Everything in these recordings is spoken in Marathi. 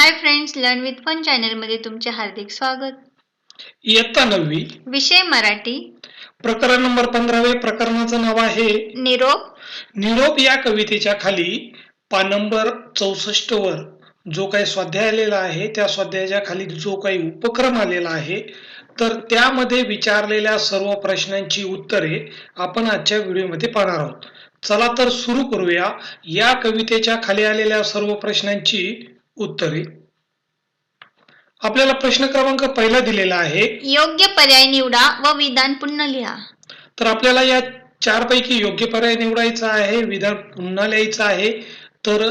Hi friends learn with fun चॅनलमध्ये तुमचे हार्दिक स्वागत. इयत्ता नववी विषय मराठी. प्रकरण नंबर पंधरावे प्रकरणाचं नाव आहे निरोप. निरोप या कवितेच्या खाली पा नंबर चौसष्ट वर जो काही स्वाध्याय आलेला आहे त्या स्वाध्यायाच्या खाली जो काही उपक्रम आलेला आहे तर त्यामध्ये विचारलेल्या सर्व प्रश्नांची उत्तरे आपण आजच्या व्हिडिओमध्ये पाहणार आहोत. चला तर सुरू करूया. या कवितेच्या खाली आलेल्या सर्व प्रश्नांची उत्तरे. आपल्याला प्रश्न क्रमांक पहिला दिलेला आहे. योग्य पर्याय निवडा व विधान पुन्हा लिहा. तर आपल्याला या चार पैकी योग्य पर्याय निवडायचा आहे विधान पुन्हा लिहायचं आहे. तर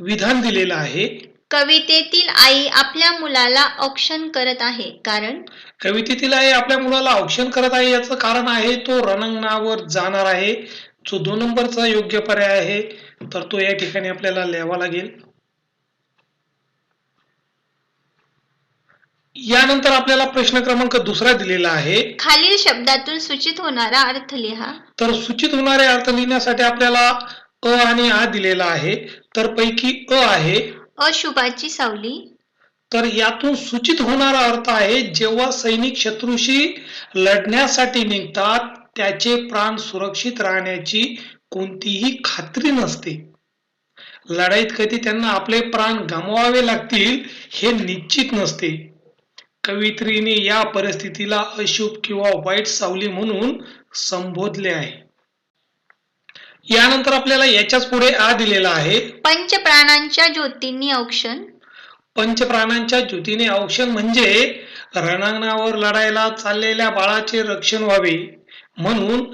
विधान दिलेलं आहे. कवितेतील आई आपल्या मुलाला औक्षण करत आहे कारण? कवितेतील आहे आपल्या मुलाला औक्षण करत आहे याचं कारण आहे तो रणांगणावर जाणार आहे. जो दोन नंबरचा योग्य पर्याय आहे तर तो या ठिकाणी आपल्याला लिहावा लागेल. यानंतर आपल्याला प्रश्न क्रमांक दुसरा दिलेला आहे. खालील शब्दातून सूचित होणारा अर्थ लिहा. तर सूचित होणारे अर्थ लिहिण्यासाठी आपल्याला अ आणि आ दिलेला आहे. तर पैकी अ आहे. अशुभाची सावली. तर यातून सूचित होणारा अर्थ आहे जेव्हा सैनिक शत्रूशी लढण्यासाठी निघतात त्याचे प्राण सुरक्षित राहण्याची कोणतीही खात्री नसते. लढाईत कधी त्यांना आपले प्राण गमवावे लागतील हे निश्चित नसते. कवित्रीने या परिस्थितीला अशुभ किंवा वाईट सावली म्हणून संबोधले आहे. यानंतर आपल्याला याच्याच पुढे आ दिलेला आहे. पंचप्राणांच्या ज्योतींनी औक्षण. पंचप्राणांच्या ज्योतीने औक्षण म्हणजे रणांगणावर लढायला चाललेल्या बाळाचे रक्षण व्हावे म्हणून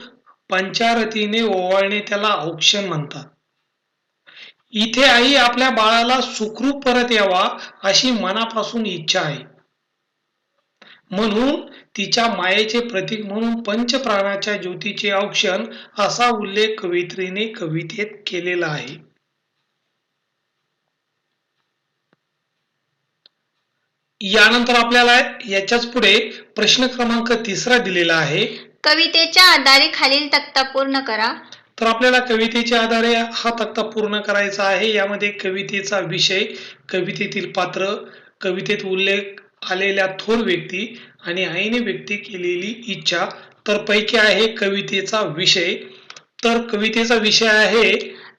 पंचारतीने ओवाळणे त्याला औक्षण म्हणतात. इथे आई आपल्या बाळाला सुखरूप परत यावा अशी मनापासून इच्छा आहे. म्हणून तिच्या मायेचे प्रतीक म्हणून पंचप्राणाच्या ज्योतीचे औक्षण असा उल्लेख कवित्रीने कवितेत केलेला आहे. यानंतर आपल्याला याच्याच पुढे प्रश्न क्रमांक तिसरा दिलेला आहे. कवितेच्या आधारे खालील तक्ता पूर्ण करा. तर आपल्याला कवितेच्या आधारे हा तक्ता पूर्ण करायचा आहे. यामध्ये कवितेचा विषय कवितेतील पात्र कवितेत उल्लेख आलेल्या थोर व्यक्ती आणि आईने व्यक्त केलेली इच्छा तर पैकी आहे कवितेचा विषय. तर कवितेचा विषय आहे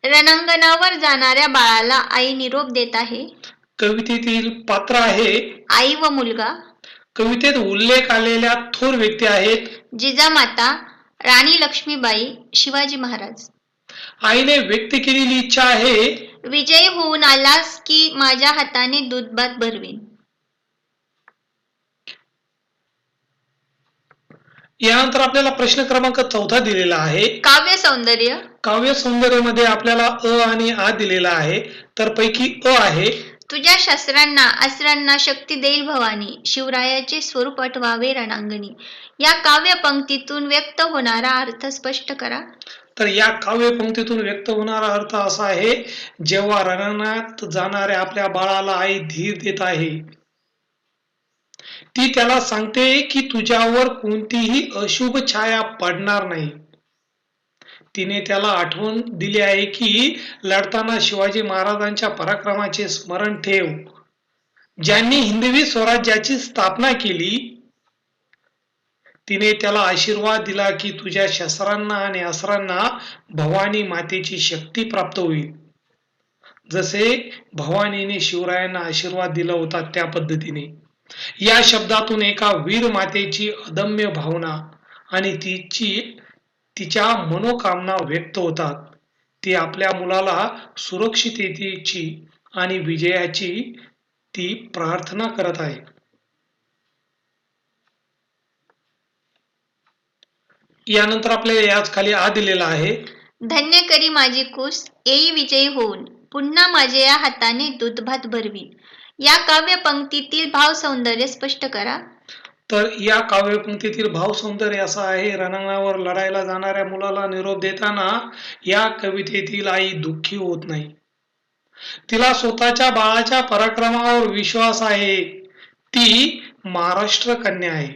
रणांगणावर जाणाऱ्या बाळाला आई निरोप देत आहे. कवितेतील पात्र आहे आई व मुलगा. कवितेत उल्लेख आलेल्या थोर व्यक्ती आहेत. जिजामाता राणी लक्ष्मीबाई शिवाजी महाराज. आईने व्यक्त केलेली इच्छा आहे. विजयी होऊन आलास की माझ्या हाताने दूध भात भरवीन. यानंतर आपल्याला प्रश्न क्रमांक चौथा दिलेला आहे. काव्य सौंदर्य. काव्य सौंदर्यामध्ये आपल्याला अ आणि आ दिलेला आहे. तर पैकी अ आहे. तुझ्या शस्त्रांना अस्त्रांना शक्ती देईल भवानी. शिवरायाचे स्वरूप आठवावे रणांगणी. या काव्य पंक्तीतून व्यक्त होणारा अर्थ स्पष्ट करा. तर या काव्य पंक्तीतून व्यक्त होणारा अर्थ असा आहे जेव्हा रणांगणात जाणाऱ्या आपल्या बाळाला आई धीर देत आहे ती त्याला सांगते की तुझ्यावर कोणतीही अशुभ छाया पडणार नाही. तिने त्याला आठवण दिली आहे की लढताना शिवाजी महाराजांच्या पराक्रमाचे स्मरण ठेव. ज्यांनी हिंदवी स्वराज्याची स्थापना केली तिने त्याला आशीर्वाद दिला की तुझ्या शस्त्रांना आणि अस्त्रांना भवानी मातेची शक्ती प्राप्त होईल. जसे भवानीने शिवरायांना आशीर्वाद दिला होता त्या पद्धतीने. या शब्दातून एका वीर मातेची अदम्य भावना आणि तिची तिच्या मनोकामना व्यक्त होतात. ती आपल्या मुलाला सुरक्षिततेची आणि विजयाची ती प्रार्थना करत आहे. यानंतर आपल्याला याच खाली आ दिलेला आहे. धन्य करी माझी कुस येई विजयी होऊन. पुन्हा माझ्या या हाताने दूधभात भरवीन या काव्य पंक्तीतील भाव सौंदर्य स्पष्ट करा. तर या काव्यपंक्तीतील भाव सौंदर्य असा आहे रणांगणावर लढायला जाणाऱ्या मुलाला निरोप देताना या कवितेतील आई दुःखी होत नाही. तिला स्वतःच्या बाळाच्या पराक्रमावर विश्वास आहे. ती महाराष्ट्र कन्या आहे.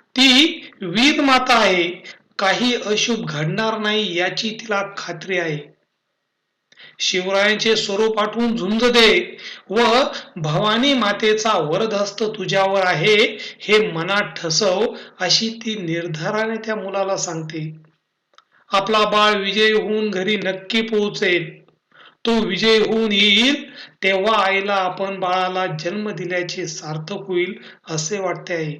ती वीर माता आहे. काही अशुभ घडणार नाही याची तिला खात्री आहे. शिवरायांचे स्वरूप आठवून झुंज दे व भवानी मातेचा वरदहस्त तुझ्यावर आहे हे मनात ठसव अशी ती निर्धाराने त्या मुलाला सांगते. आपला बाळ विजय होऊन घरी नक्की पोहोचेल. तो विजय होऊन येईल तेव्हा आईला आपण बाळाला जन्म दिल्याचे सार्थक होईल असे वाटते आहे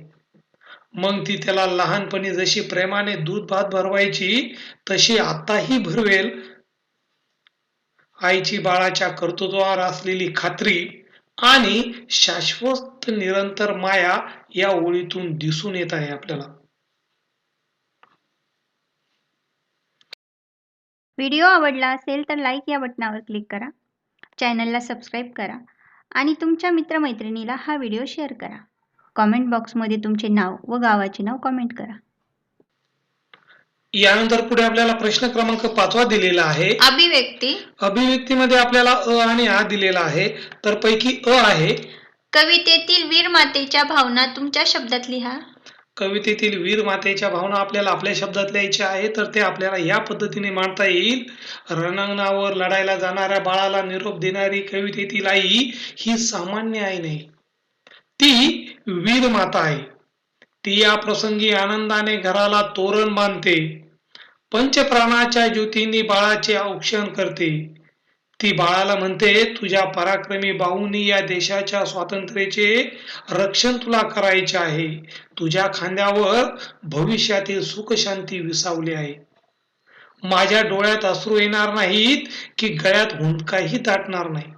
मग ती त्याला लहानपणी जशी प्रेमाने दूध भात भरवायची तशी आताही भरवेल आईची बाळाच्या कर्तृत्वावर असलेली खात्री आणि शाश्वत निरंतर माया या ओळीतून दिसून येत आहे आपल्याला. व्हिडिओ आवडला असेल तर लाईक या बटनावर क्लिक करा. चॅनलला सबस्क्राईब करा आणि तुमच्या मित्रमैत्रिणीला हा व्हिडिओ शेअर करा. कॉमेंट बॉक्समध्ये तुमचे नाव व गावाचे नाव कॉमेंट करा. यानंतर पुढे आपल्याला प्रश्न क्रमांक पाचवा दिलेला आहे. अभिव्यक्ती. अभिव्यक्तीमध्ये आपल्याला अ आणि आ दिलेला आहे. तर पैकी अ आहे. कवितेतील वीर मातेच्या भावना तुमच्या शब्दात लिहा. कवितेतील वीर मातेच्या भावना आपल्याला आपल्या शब्दात लिहायच्या आहे तर ते आपल्याला या पद्धतीने मांडता येईल. रणांगणावर लढायला जाणाऱ्या बाळाला निरोप देणारी कवितेतील आई ही सामान्य आई नाही. ती वीर माता आहे. ती या प्रसंगी आनंदाने घराला तोरण बांधते. पंचप्राणाच्या ज्योतींनी बाळाचे औक्षण करते. ती बाळाला म्हणते तुझ्या पराक्रमी बाहूनी या देशाच्या स्वातंत्र्याचे रक्षण तुला करायचे आहे. तुझ्या खांद्यावर भविष्यातील सुख शांती विसावली आहे. माझ्या डोळ्यात अश्रू येणार नाहीत की गळ्यात हुंदकाही दाटणार नाही.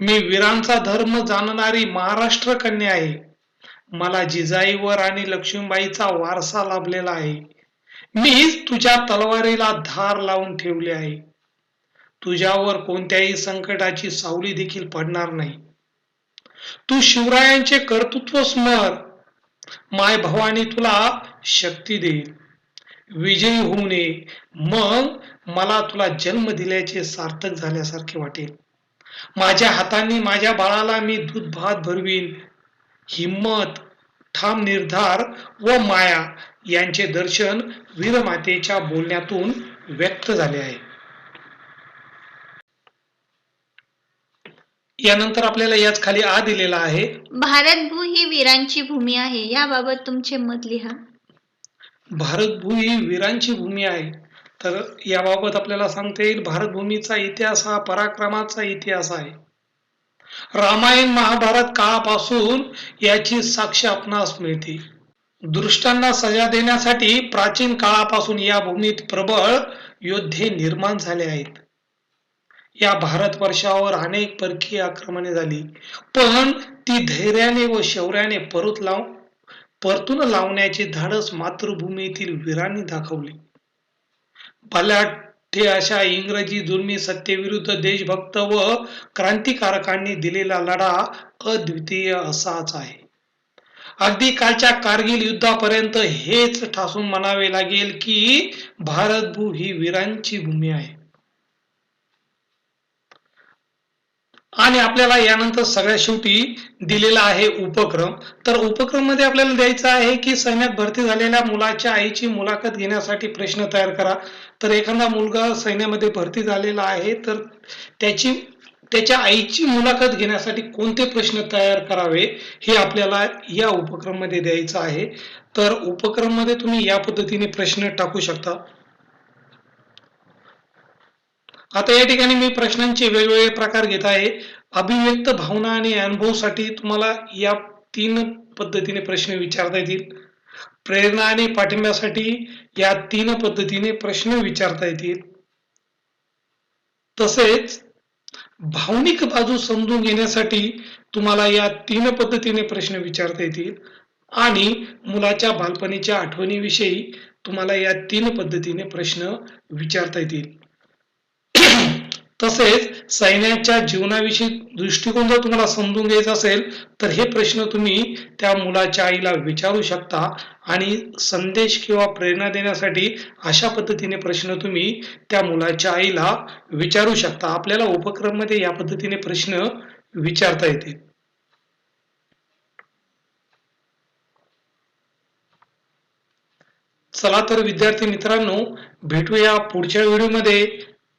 मी वीरांचा धर्म जाणणारी महाराष्ट्र कन्या आहे. मला जिजाईवर आणि लक्ष्मीबाईचा वारसा लाभलेला आहे. मीच तुझ्या तलवारीला धार लावून ठेवली आहे. तुझ्यावर कोणत्याही संकटाची सावली देखील पडणार नाही. तू शिवरायांचे कर्तृत्व स्मर. माय भवानी तुला शक्ती देईल विजयी होऊ नये. मग मला तुला जन्म दिल्याचे सार्थक झाल्यासारखे वाटेल. माझ्या हातांनी माझ्या बाळाला मी दूध भात भरवीन. हिम्मत ठाम निर्धार व माया यांचे दर्शन वीरमातेच्या बोलण्यातून व्यक्त झाले आहे. यानंतर आपल्याला याच खाली आ दिलेला आहे. भारतभू ही वीरांची भूमी आहे. याबाबत तुमचे मत लिहा. भारतभू ही वीरांची भूमी आहे. तर याबाबत आपल्याला सांगता येईल भारतभूमीचा इतिहास हा पराक्रमाचा इतिहास आहे. रामायण महाभारत काळापासून याची साक्ष आपणास मिळते. दृष्टांना सजा देण्यासाठी प्राचीन काळापासून या भूमीत प्रबळ योद्धे निर्माण झाले आहेत. या भारतवर्षावर अनेक परकीय आक्रमणे झाली. पण ती धैर्याने व शौर्याने परत लाव परतून लावण्याचे धाडस मातृभूमीतील वीरांनी दाखवले. बलाढ्य अशा इंग्रजी जुलमी सत्तेविरुद्ध देशभक्त व क्रांतिकारकांनी दिलेला लढा अद्वितीय असाच आहे. अगदी कालच्या कारगिल युद्धापर्यंत हेच ठासून म्हणावे लागेल की भारतभू ही वीरांची भूमी आहे. आणि आपल्याला यानंतर सगळ्या शेवटी दिलेला आहे उपक्रम. तर उपक्रममध्ये आपल्याला द्यायचा आहे की सैन्यात भरती झालेल्या मुलाच्या आईची मुलाखत घेण्यासाठी प्रश्न तयार करा. तर एखादा मुलगा सैन्यामध्ये भरती झालेला आहे तर त्याची त्याच्या आईची मुलाखत घेण्यासाठी कोणते प्रश्न तयार करावे हे आपल्याला या उपक्रमामध्ये द्यायचं आहे. तर उपक्रमामध्ये तुम्ही या पद्धतीने प्रश्न टाकू शकता. आता या ठिकाणी मी प्रश्नांचे वेगवेगळे प्रकार घेत आहे. अभिव्यक्त भावना आणि अनुभवासाठी तुम्हाला या तीन पद्धतीने प्रश्न विचारता येतील. प्रेरणा आणि पाठिंब्यासाठी या तीन पद्धतीने प्रश्न विचारता येतील. तसेच भावनिक बाजू समजून घेण्यासाठी तुम्हाला या तीन पद्धतीने प्रश्न विचारता येतील. आणि मुलाच्या बालपणीच्या आठवणीविषयी तुम्हाला या तीन पद्धतीने प्रश्न विचारता येतील. तसेच सैन्याच्या जीवनाविषयी दृष्टिकोन जर तुम्हाला समजून घ्यायचा असेल तर हे प्रश्न तुम्ही त्या मुलाच्या आईला विचारू शकता आणि संदेश किंवा प्रेरणा देण्यासाठी अशा पद्धतीने प्रश्न तुम्ही त्या मुलाच्या आईला विचारू शकता. आपल्याला उपक्रममध्ये या पद्धतीने प्रश्न विचारता येतील. चला तर विद्यार्थी मित्रांनो भेटूया पुढच्या व्हिडिओमध्ये.